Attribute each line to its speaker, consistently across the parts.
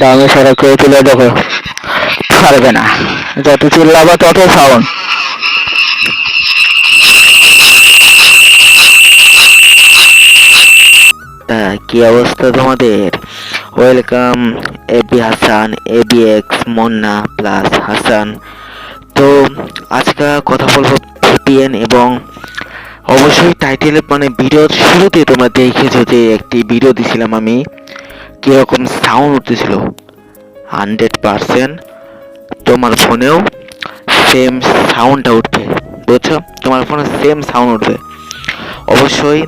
Speaker 1: দামে সারা করে তুলে দেখো পারবে না। যত চিল্লাবা তত সাউন্ড। তা কি অবস্থা তোমাদের? Welcome AB Hasan AB X Manna plus Hasan তো আজকে কথা বলব ভিপিএন এবং অবশ্যই টাইটেলে মানে ভিডিওর শুরুতে তোমরা দেখেছ যে একটি ভিডিও দিছিলাম আমি। কীরকম সাউন্ড উঠতেছিল? হান্ড্রেড পারসেন্ট তোমার ফোনেও সেম সাউন্ডটা উঠবে, বুঝছ? তোমার ফোনে সেম সাউন্ড উঠবে। অবশ্যই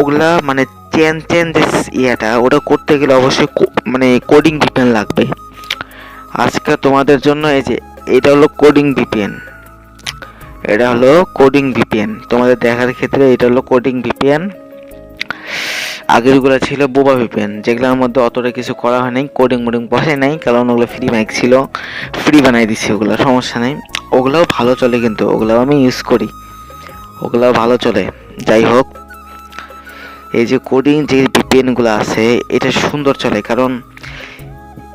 Speaker 1: ওগুলা মানে চেন চেন যে ইয়েটা, ওটা করতে গেলে অবশ্যই মানে কোডিং ভিপিএন লাগবে। আজকে তোমাদের জন্য এই যে, এটা হলো কোডিং ভিপিএন এটা হলো কোডিং ভিপিএন তোমাদের দেখার ক্ষেত্রে এটা হলো কোডিং ভিপিএন আগেরগুলো ছিল বোবা ভিপিএন যেগুলোর মধ্যে অতটা কিছু করা হয় নাই কোডিং মোডিং বসে নাই, কারণ ওগুলো ফ্রি মাইক ছিল ফ্রি বানাই দিচ্ছি ওগুলো, সমস্যা নেই। ওগুলোও ভালো চলে কিন্তু, ওগুলোও আমি ইউজ করি। ওগুলোও ভালো চলে, যাই হোক। এই যে কোডিং যে ভিপিএনগুলো আছে, এটা সুন্দর চলে, কারণ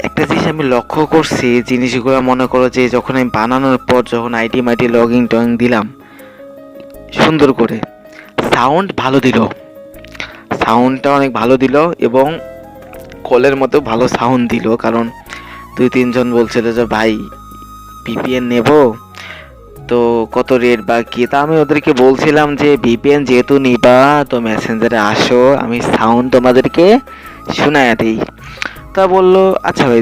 Speaker 1: একটা জিনিস আমি লক্ষ্য করছি, জিনিসগুলো মনে করো যে যখন আমি বানানোর পর যখন আইডি মাইডি লগইন টগিং দিলাম, সুন্দর করে। সাউন্ড ভালো দিল। সাউন্ডটা অনেক ভালো দিল এবং কলের মতো ভালো সাউন্ড দিল, কারণ দুই তিনজন বলছিল যে ভাই ভিপিএন নেব? তো কত রেট বা কি? তা আমি ওদেরকে বলছিলাম যে ভিপিএন যেহেতু নিবা, তো মেসেঞ্জারে আসো, আমি সাউন্ড তোমাদেরকে শোনায় দিই। তা বলল আচ্ছা ভাই,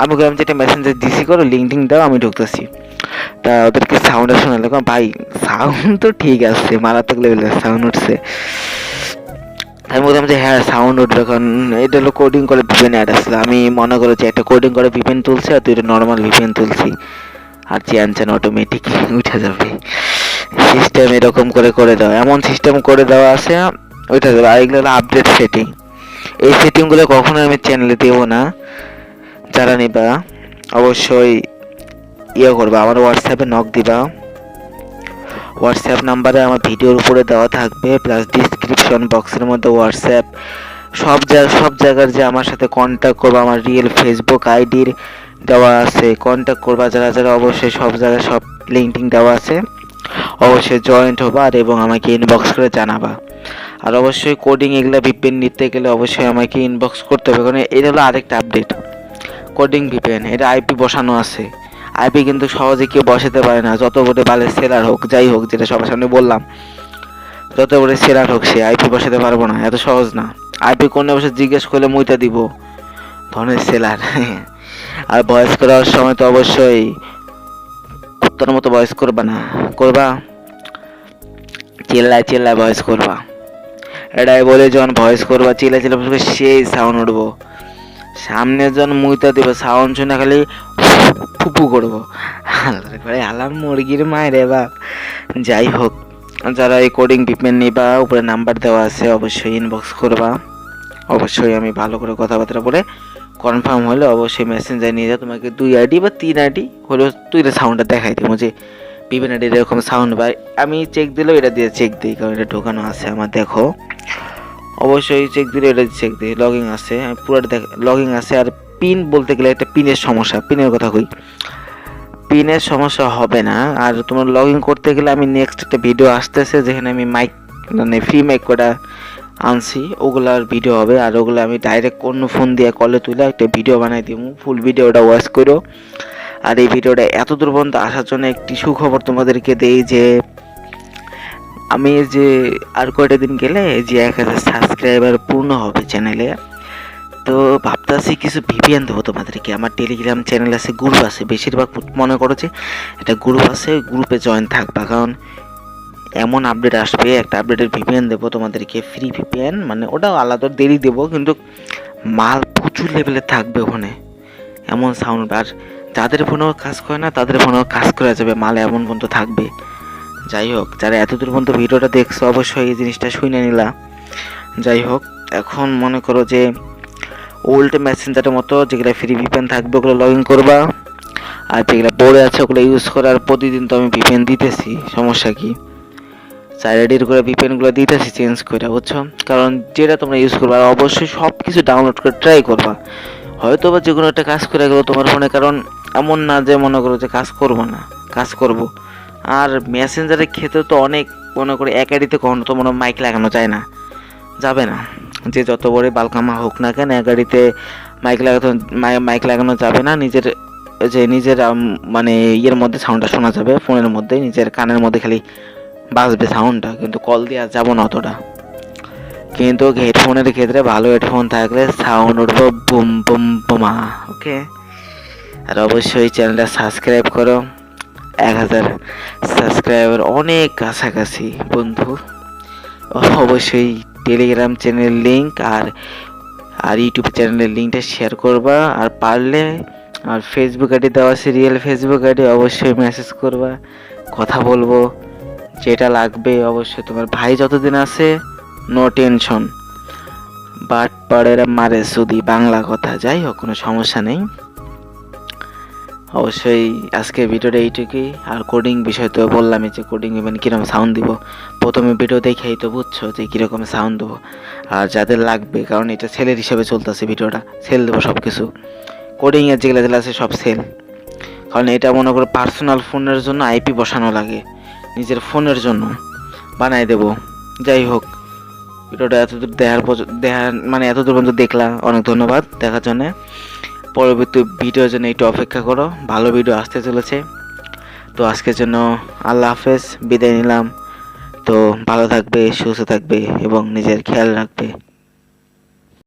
Speaker 1: আমি বললাম যে এটা মেসেঞ্জার ডিসি করো লিঙ্ক টিঙ্ক দাও, আমি ঢুকতেছি। তা ওদেরকে সাউন্ডটা শোনালে, ভাই সাউন্ড তো ঠিক আছে, মারাত্মক লেভেলের সাউন্ড উঠছে। আমি বললাম যে হ্যাঁ সাউন্ড উঠবে কারণ এটা হলো কোডিং করে ভিপেন অ্যাড আসলে। আমি মনে করো যে একটা কোডিং করে ভিপেন তুলছি আর দুইটা নর্মাল ভিপেন তুলছি। আর চ্যান চ্যান অটোমেটিক উঠে যাবে। সিস্টেম এরকম করে করে দেওয়া। এমন সিস্টেম করে দেওয়া আছে উঠে যাবে আর এগুলো হলো আপডেট সেটিং এই সেটিংগুলো কখনো আমি চ্যানেলে দেবো না। যারা নিবা, অবশ্যই ইয়ে করবা। আমার হোয়াটসঅ্যাপে নক দিবা। হোয়াটসঅ্যাপ নাম্বারে আমার ভিডিওর উপরে দেওয়া থাকবে প্লাস ডিসক্রিপশন বক্সের মধ্যে হোয়াটসঅ্যাপ সব জায়গা সব জায়গার যে আমার সাথে কন্ট্যাক্ট করবা, আমার রিয়েল ফেসবুক আইডির দেওয়া আছে কন্ট্যাক্ট করবা যারা যারা অবশ্যই সব জায়গায় সব লিঙ্ক দেওয়া আছে, অবশ্যই জয়েন্ট হবা আর এবং আমাকে ইনবক্স করে জানাবা। আর অবশ্যই কোডিং এগুলো ভিপিএন নিতে গেলে অবশ্যই আমাকে ইনবক্স করতে হবে, কারণ এটা হলো আরেকটা আপডেট কোডিং ভিপিএন এটা আইপি বসানো আছে। আইপি কিন্তু সহজে কেউ বসাতে পারে না। যত বড় বালের সেলার হোক, যাই হোক, যেটা সবার সামনে বললাম, যত বড় সেলার হোক সে আইপি বসাতে পারব না। এত সহজ না। আইপি কোনে বসে জিজ্ঞেস করলে মুইটা দিব। ধরনের সেলার। আর ভয়েস করার সময় তো অবশ্যই কুত্তার মতো ভয়েস করবা না। করবা? চিল্লায় চিল্লায় ভয়েস করবা। এটাই বলে যখন ভয়েস করবা চিল্লা চিল্লা সেই সাউন্ড উঠবো। সামনে যখন মুইতা দিব সাউন্ড শুনে খালি ফুপু করব। আল্লাহর করে আলাম মুরগির মায়ের বাপ যাই হোক, যারা এই কোডিং পিপমেন্ট নিবা, উপরে নাম্বার দেওয়া আছে, অবশ্যই ইনবক্স করবা। অবশ্যই আমি ভালো করে কথাবার্তা বলে কনফার্ম হলে অবশ্যই মেসেঞ্জার নিয়ে যাও। তোমাকে দুই আইডি বা তিন আইডি হলেও তুইটা সাউন্ডটা দেখাই দেবো যে বিভিন্ন আইডি এরকম সাউন্ড বা আমি চেক দিলেও এটা দিয়ে চেক দিই, কারণ এটা ঢোকানো আছে আমার, দেখো। অবশ্যই চেক দিলে এটা চেক দিই। লগিং আছে, আমি পুরো দেখ লগিং আছে আর পিন বলতে গেলে একটা পিনের সমস্যা, পিনের কথা কই। পিনের সমস্যা হবে না। আর তোমার লগ ইন করতে গেলে আমি নেক্সট একটা ভিডিও আসতেছে, যেখানে আমি মাইক মানে ফ্রি মাইক করা আনছি। ওগুলার ভিডিও হবে। আর ওগুলো আমি ডাইরেক্ট অন্য ফোন দিয়ে কলে তুলে একটা ভিডিও বানাই দিব। ফুল ভিডিওটা ওয়াচ করো। আর এই ভিডিওটা এত দূর পর্যন্ত আসার জন্য একটি সুখবর তোমাদেরকে দেই যে, আমি যে আর কয়টা দিন গেলে যে এক হাজার সাবস্ক্রাইবার পূর্ণ হবে চ্যানেলে তো ভাবতেছি কিছু ভিপিএন দেবো তোমাদেরকে। আমার টেলিগ্রাম চ্যানেল আছে গ্রুপ আছে। বেশিরভাগ মনে করো যে একটা গ্রুপ আছে গ্রুপে জয়েন থাকবা। কারণ এমন আপডেট আসবে, একটা আপডেটের ভিপিএন দেবো তোমাদেরকে। ফ্রি ভিপিএন মানে ওটাও আলাদা, দেরি দেবো, কিন্তু মাল প্রচুর লেভেলে থাকবে ওখানে এমন সাউন্ড আর যাদের ফোনেও কাজ করে না, তাদের ফোনেও কাজ করা যাবে, মাল এমন পর্যন্ত থাকবে। যাই হোক, যারা এতদূর পর্যন্ত ভিডিওটা দেখছ, অবশ্যই এই জিনিসটা শুনে নিলা। যাই হোক, এখন মনে করো যে ওল্ড মেসেঞ্জারের মতো, যেগুলো ফ্রি ভিপিএন থাকবে, ওগুলো লগ ইন করবা। আর যেগুলো পড়ে আছে, ওগুলো ইউজ করার প্রতিদিন তো আমি ভিপিএন দিতেছি, সমস্যা কি? চার আইডির করে ভিপিএনগুলো দিতেছি চেঞ্জ করে, বুঝছ? কারণ যেটা তোমরা ইউজ করবা, আর অবশ্যই সব কিছু ডাউনলোড করে ট্রাই করবা। হয়তো বা যে কোনো একটা কাজ করে গেলো তোমার ফোনে, কারণ এমন না যে মনে করো যে কাজ করব না, কাজ করব। আর মেসেঞ্জারের ক্ষেত্রে তো অনেক, মনে করে একাডিতে কখনো তো মনে মাইক লাগানো যায় না, যাবে না। যে যত বড় বালকামা হোক না কেন, এক গাড়িতে মাইক মাই- মাইক লাগানো যাবে না, নিজের যে নিজের মানে ইয়ের মধ্যে সাউন্ডটা শোনা যাবে, ফোনের মধ্যে, নিজের কানের মধ্যে খালি বাজবে সাউন্ডটা কিন্তু কল দিয়ে আর যাব না অতটা। কিন্তু হেডফোনের ক্ষেত্রে ভালো হেডফোন থাকলে সাউন্ড উঠবো, বুম বুম, বুমা ওকে আর অবশ্যই চ্যানেলটা সাবস্ক্রাইব করো। এক হাজার সাবস্ক্রাইবার অনেক কাছাকাছি, বন্ধু। অবশ্যই টেলিগ্রাম চ্যানেল লিংক আর আর ইউটিউব চ্যানেলের লিঙ্কটা শেয়ার করবা। আর পারলে আর ফেসবুক আইডি দেওয়া সিরিয়াল ফেসবুক আইডি, অবশ্যই মেসেজ করবা। কথা বলব, যেটা লাগবে অবশ্যই। তোমার ভাই যতদিন আছে নো টেনশন বাট পাড়েরা মারে সুদি বাংলা কথা, যাই হোক, কোনো সমস্যা নেই। অবশ্যই আজকে ভিডিওটা এইটুকুই। আর কোডিং বিষয় তো বললামই যে কোডিং মানে কীরকম সাউন্ড দিব। প্রথমে ভিডিও দেখেই তো বুঝছ যে কীরকম সাউন্ড দেবো। আর যাদের লাগবে, কারণ এটা সেলের হিসেবে চলতেছে ভিডিওটা সেল দেবো সব কিছু কোডিংয়ের যেগুলো যেগুলো আছে সব সেল কারণ এটা মনে করো পার্সোনাল ফোনের জন্য আইপি বসানো লাগে। নিজের ফোনের জন্য বানাই দেব। যাই হোক, ভিডিওটা এতদূর দেখার দেখার মানে এতদূর পর্যন্ত দেখলাম। অনেক ধন্যবাদ দেখার জন্য। পরবর্তী ভিডিওর জন্য একটু অপেক্ষা করো। ভালো ভিডিও আসতে চলেছে। তো আজকের জন্য আল্লাহ হাফেজ, বিদায় নিলাম। তো ভালো থাকবে, সুস্থ থাকবে এবং নিজের খেয়াল রাখবে।